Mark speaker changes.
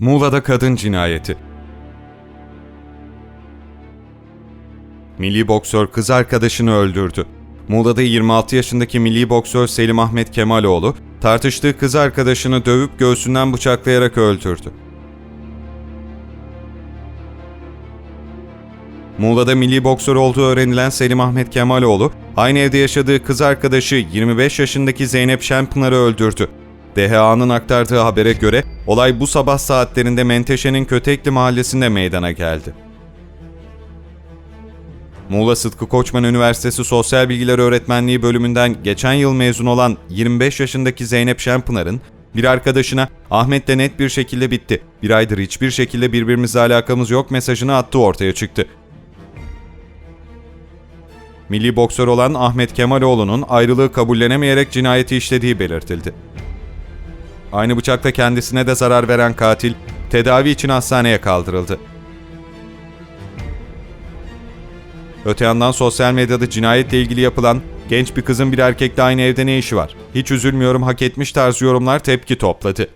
Speaker 1: Muğla'da kadın cinayeti. Milli boksör kız arkadaşını öldürdü. Muğla'da 26 yaşındaki milli boksör Selim Ahmet Kemaloğlu, tartıştığı kız arkadaşını dövüp göğsünden bıçaklayarak öldürdü. Muğla'da milli boksör olduğu öğrenilen Selim Ahmet Kemaloğlu, aynı evde yaşadığı kız arkadaşı 25 yaşındaki Zeynep Şenpınar'ı öldürdü. DHA'nın aktardığı habere göre olay bu sabah saatlerinde Menteşe'nin Kötekli mahallesinde meydana geldi. Muğla Sıtkı Koçman Üniversitesi Sosyal Bilgiler Öğretmenliği bölümünden geçen yıl mezun olan 25 yaşındaki Zeynep Şenpınar'ın bir arkadaşına Ahmet'le net bir şekilde bitti. Bir aydır hiçbir şekilde birbirimizle alakamız yok mesajını attığı ortaya çıktı. Milli boksör olan Ahmet Kemaloğlu'nun ayrılığı kabullenemeyerek cinayeti işlediği belirtildi. Aynı bıçakla kendisine de zarar veren katil tedavi için hastaneye kaldırıldı. Öte yandan sosyal medyada cinayetle ilgili yapılan genç bir kızın bir erkekle aynı evde ne işi var? Hiç üzülmüyorum hak etmiş tarzı yorumlar tepki topladı.